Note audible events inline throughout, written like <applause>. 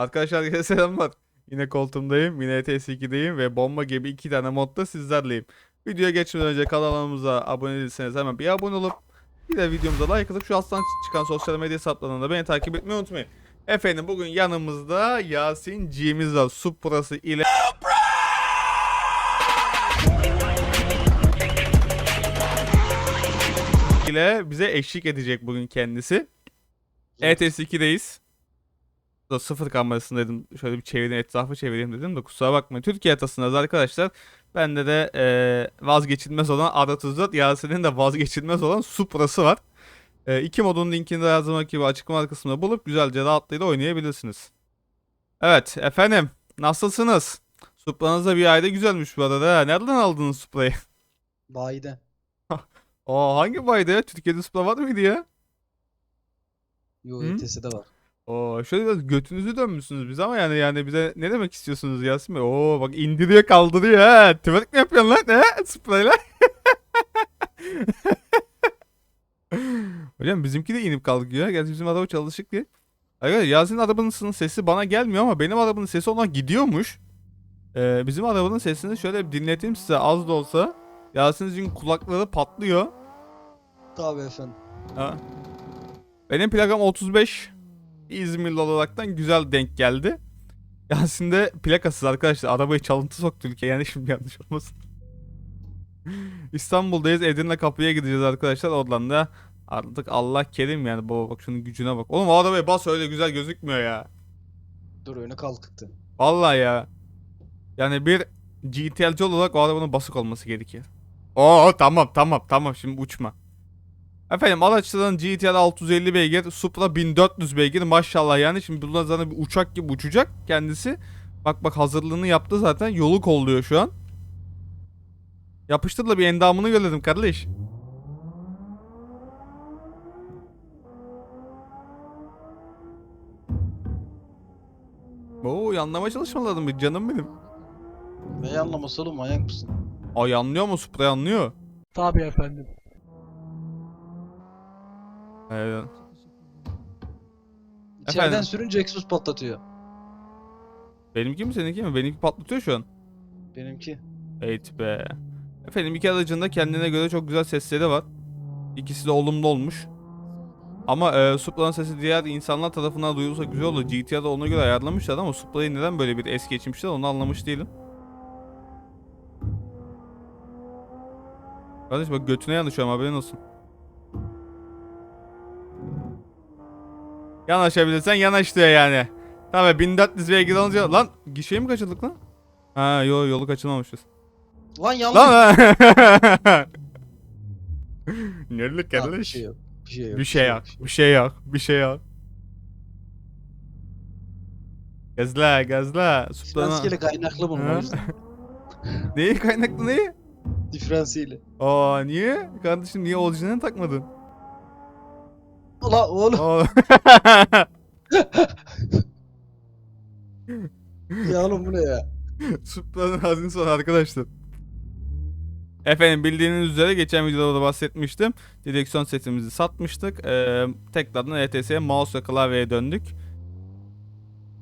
Arkadaşlar herkese selamlar. Yine koltuğumdayım, yine ETS2'deyim ve bomba gibi iki tane modda sizlerleyim. Videoya geçmeden önce kanalımıza abone değilseniz hemen bir abone olup bir de videomuza like atıp şu alttan çıkan sosyal medya hesaplarından da beni takip etmeyi unutmayın. Efendim bugün yanımızda Yasin G'miz var. Supra'sı ile ile bize eşlik edecek bugün kendisi. ETS2'deyiz. Da sıfır kamerasındaydım. Şöyle bir çevireyim, etrafı çevireyim dedim de kusura bakmayın. Türkiye haritasındayız arkadaşlar. Bende de eee, vazgeçilmez olan Ada34, Yasin'in de vazgeçilmez olan Supra'sı var. Eee iki modun linkini de zamanki gibi açıklama kısmında bulup güzelce rahatlığıyla oynayabilirsiniz. Evet efendim nasılsınız? Supra'nız da bir ayda güzelmiş bu arada. ha. Nereden aldınız Supra'yı? <laughs> Bayiden. Aa hangi ya? Türkiye'de Supra var mıydı ya? Yo Hı? ETS'de var. Oo şöyle biraz götünüzü dönmüşsünüz bize ama yani yani bize ne demek istiyorsunuz Yasin Bey? Oo bak indiriyor kaldırıyor ha. Twerk mi yapıyorsun lan? He? Sprayla. <laughs> Hocam bizimki de inip kalkıyor. Gerçi bizim araba çalışık değil. Arkadaşlar Yasin'in arabanın sesi bana gelmiyor ama benim arabanın sesi ona gidiyormuş. Ee, bizim arabanın sesini şöyle dinleteyim size az da olsa. Yasin'in kulakları patlıyor. Tabii efendim. Ha. Benim plakam 35. İzmirli olaraktan güzel denk geldi. Yasin de plakasız arkadaşlar. Arabayı çalıntı soktu ülkeye. Yani şimdi yanlış olmasın. İstanbul'dayız. Edirne kapıya gideceğiz arkadaşlar. Oradan da artık Allah kerim yani. Baba bak şunun gücüne bak. Oğlum arabaya bas öyle güzel gözükmüyor ya. Dur öne kalktı. Vallahi ya. Yani bir GTL'ci olarak o arabanın basık olması gerekiyor. Oo tamam tamam tamam şimdi uçma. Efendim araçların GTL 650 beygir, Supra 1400 beygir maşallah yani şimdi bunlar zaten bir uçak gibi uçacak kendisi. Bak bak hazırlığını yaptı zaten yolu kolluyor şu an. Yapıştır da bir endamını görelim kardeş. Oo yanlama çalışmalarım bir canım benim. Ne anlaması oğlum manyak mısın? Ay anlıyor mu Supra anlıyor. Tabii efendim. Evet. İçeriden Efendim? sürünce egzoz patlatıyor. Benimki mi seninki mi? Benimki patlatıyor şu an. Benimki. Evet be. Efendim iki aracın da kendine göre çok güzel sesleri var. İkisi de olumlu olmuş. Ama e, Supra'nın sesi diğer insanlar tarafından duyulsa güzel olur. GTA'da ona göre ayarlamışlar ama Supra'yı neden böyle bir es geçmişler onu anlamış değilim. Kardeş bak götüne yanaşıyorum haberin olsun. Yanaşabilirsen yanaş diyor yani. Tabii 1400 beygir alınca lan gişeyi mi kaçırdık lan? Ha yo yolu kaçırmamışız. Lan yanlış. Lan <laughs> Nerede kardeş? şey. Bir şey yok. Bir şey yok. Bir şey yok. Bir şey yok. Gazla gazla. Diferansiyeli kaynaklı yüzden. <laughs> Neyi kaynaklı neyi? Diferansiyeli. Aa niye? Kardeşim niye orijinalini takmadın? Ulan oğlum ya oğlum bu ne ya? Supla'nın hazinesi var arkadaşlar. Efendim bildiğiniz üzere geçen videoda da bahsetmiştim. Direksiyon setimizi satmıştık. Ee, tekrardan ETS'ye mouse ve klavyeye döndük.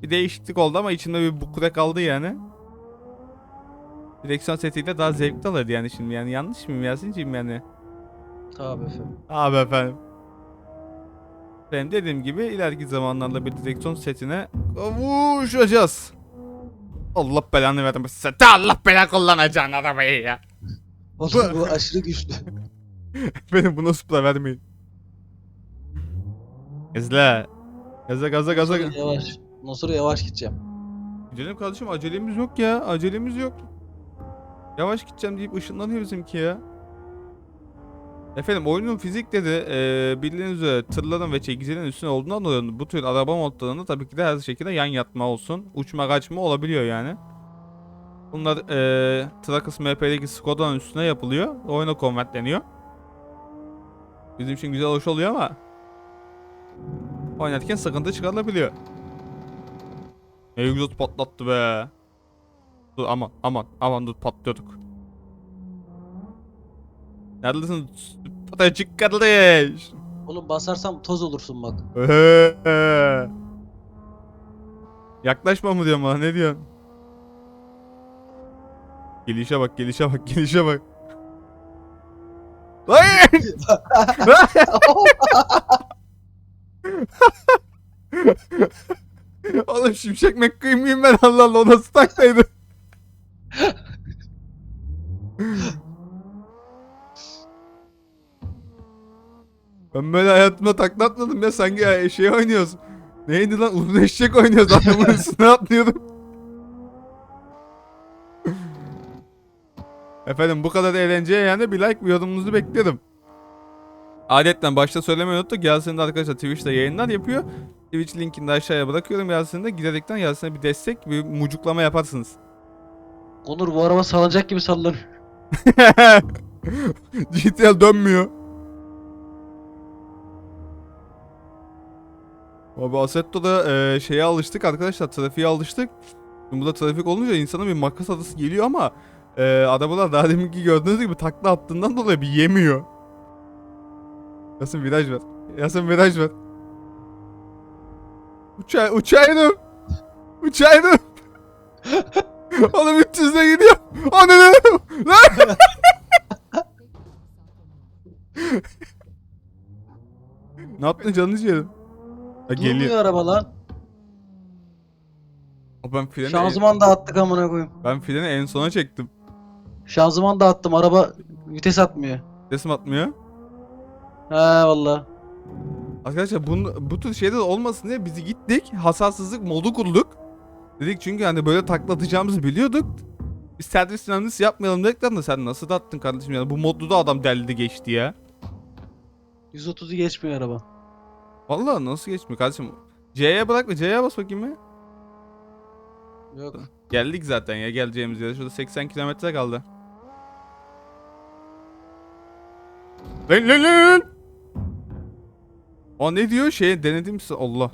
Bir değişiklik oldu ama içinde bir bukura kaldı yani. Direksiyon setiyle daha zevkli olurdu yani şimdi yani yanlış mıyım Yasin'ciğim yani? Tabii efendim. Abi efendim. Benim dediğim gibi ileriki zamanlarda bir direksiyon setine kavuşacağız. Allah belanı vermesin. Sen de Allah bela kullanacaksın arabayı ya. <laughs> Oğlum bu aşırı güçlü. <laughs> Benim bu nasıl da vermeyin. Gazla. Gaza gaza gaza. Nasıl yavaş. Nasıl yavaş gideceğim. Gidelim kardeşim acelemiz yok ya. Acelemiz yok. Yavaş gideceğim deyip ışınlanıyor bizimki ya. Efendim oyunun fizikleri e, bildiğiniz üzere tırların ve çekicilerin üstüne olduğundan dolayı bu tür araba modlarında tabii ki de her şekilde yan yatma olsun. Uçma kaçma olabiliyor yani. Bunlar e, Trakus MP'deki Skoda'nın üstüne yapılıyor. Oyuna konvertleniyor. Bizim için güzel hoş oluyor ama oynarken sıkıntı çıkarılabiliyor. Egzoz patlattı be. Dur aman aman aman dur patlıyorduk. Neredesin? Patacık kardeş. Oğlum basarsam toz olursun bak. Yaklaşma mı diyorum bana ne diyorsun? Gelişe bak gelişe bak gelişe bak. Hayır! <laughs> Oğlum şimşek McQueen miyim ben Allah Allah o nasıl taktaydı? Ben böyle hayatımda taklatmadım ya sanki ya şey oynuyoruz. Neydi lan uzun eşek oynuyoruz adamın üstüne atlıyordum. <laughs> Efendim bu kadar eğlenceye yani bir like bir yorumunuzu beklerim. Adetten başta söylemeyi unuttuk. Yasin de arkadaşlar Twitch'te yayınlar yapıyor. Twitch linkini de aşağıya bırakıyorum Yasin'e de. Giderekten Yasin'e bir destek, bir mucuklama yaparsınız. Onur bu araba sallanacak gibi sallanıyor. <laughs> GTL dönmüyor. Abi Assetto'da e, şeye alıştık arkadaşlar. Trafiğe alıştık. Şimdi burada trafik olunca insana bir makas adası geliyor ama e, arabalar daha deminki gördüğünüz gibi takla attığından dolayı bir yemiyor. Yasin viraj ver. Yasin viraj ver. Uçay, uçaydım. Uçaydım. <laughs> Oğlum 300'de gidiyor. Ananı. Ne yaptın canını ciğerim? Ha, geliyor. Durmuyor araba lan. Aa, Ben freni, Şanzıman da attık amına koyayım. ben freni en sona çektim. Şanzıman da attım araba vites atmıyor. Resim atmıyor. He valla. Arkadaşlar bunun, bu tür şeyler olmasın diye bizi gittik. Hasarsızlık modu kurduk. Dedik çünkü hani böyle taklatacağımızı biliyorduk. Biz servis mühendisi yapmayalım dedik lan da sen nasıl da attın kardeşim yani bu modlu da adam deldi geçti ya. 130'u geçmiyor araba. Vallahi nasıl geçmiyor kardeşim? C'ye bırak da C'ye bas bakayım ya. Yok. Geldik zaten ya geleceğimiz yere. Şurada 80 kilometre kaldı. Lan lan lan! O ne diyor? Şey denedim size. Allah.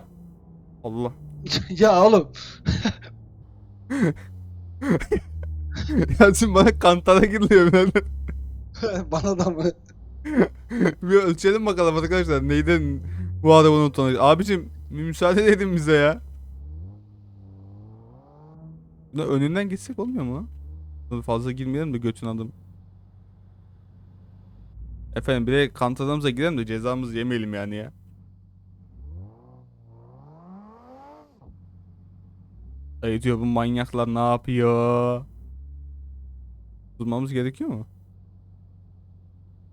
Allah. <laughs> ya oğlum. <laughs> Yasin bana kantara giriliyor birader. <laughs> Bana da mı? bir ölçelim bakalım arkadaşlar. Neyden bu adamın utanıyor. Abicim bir müsaade <laughs> edin bize ya. Buna önünden geçsek olmuyor mu lan? Fazla girmeyelim de götün adım. Efendim bir de kantarımıza girelim de cezamızı yemeyelim yani ya. Ay diyor bu manyaklar ne yapıyor? Durmamız gerekiyor mu?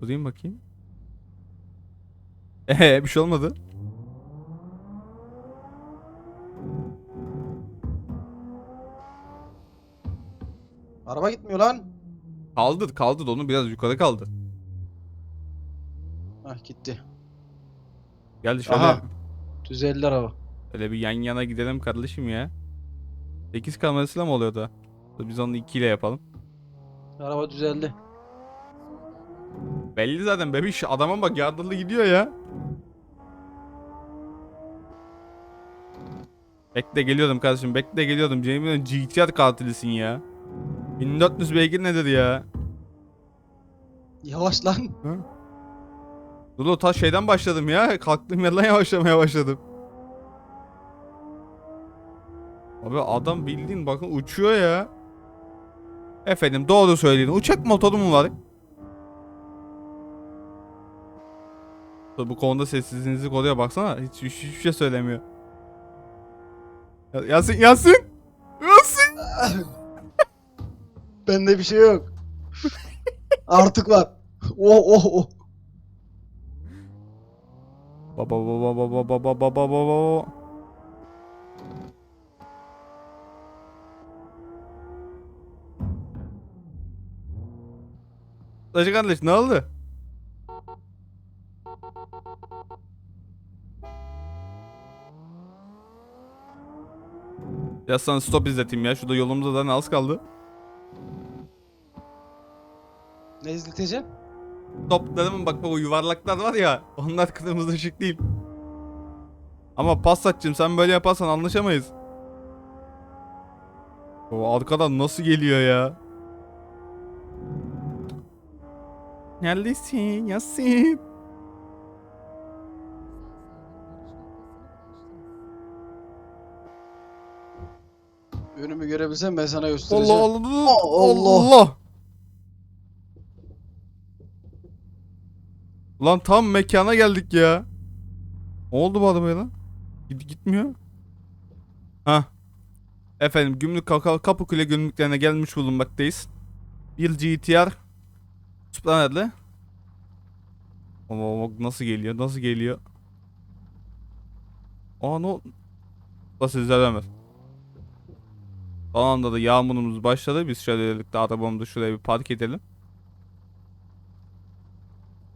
Durayım bakayım. Eee bir şey olmadı. Araba gitmiyor lan. Kaldır kaldır onu biraz yukarı kaldır. Hah gitti. Geldi şöyle. Aha. Düzeldi araba. Öyle bir yan yana gidelim kardeşim ya. 8 kamerasıyla mı oluyor da? Biz onu 2 ile yapalım. Araba düzeldi. Belli zaten bebiş adama bak yardımlı gidiyor ya. Bekle geliyordum kardeşim bekle geliyordum. Jamie'nin GTR katilisin ya. 1400 beygir nedir ya? Yavaş lan. Dur o ta şeyden başladım ya. Kalktığım yerden yavaşlamaya başladım. Abi adam bildiğin bakın uçuyor ya. Efendim doğru söyleyin. Uçak motoru mu var? Bu konuda sessizliğinizi koruyor baksana. Hiç, hiç, hiçbir şey söylemiyor. Ya- Yasin Yasin! Yasin! <laughs> Bende bir şey yok. Artık var. Oh oh oh. Baba baba baba baba baba baba baba. Hacı kardeş ne oldu? Ya sana stop izleteyim ya. Şurada yolumuzda da az kaldı. Ne izleteceksin? Stop dedim bak o yuvarlaklar var ya. Onlar kırmızı ışık değil. Ama Passat'cığım sen böyle yaparsan anlaşamayız. O arkadan nasıl geliyor ya? Neredesin Yasin? Önümü görebilsem ben sana Allah göstereceğim. Allah Allah. Allah. Lan tam mekana geldik ya. Ne oldu bu arabaya lan? Git gitmiyor. Ha. Efendim Gümrük Kapıkule gümrüklerine gelmiş bulunmaktayız. Bir GTR Supra nerede? Ama bak nasıl geliyor? Nasıl geliyor? Aa ne oldu? Nasıl izlemez? Son anda da yağmurumuz başladı. Biz şöyle dedik de arabamızı şuraya bir park edelim.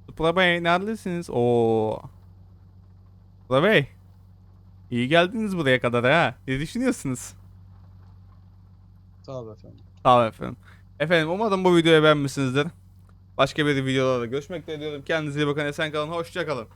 Supra Bey neredesiniz? Oo. Supra Bey. İyi geldiniz buraya kadar ha. Ne düşünüyorsunuz? Tabii efendim. Tamam efendim. Efendim umarım bu videoyu beğenmişsinizdir. Başka bir videolarda görüşmek diyorum. Kendinize iyi bakın. Esen kalın. Hoşça kalın.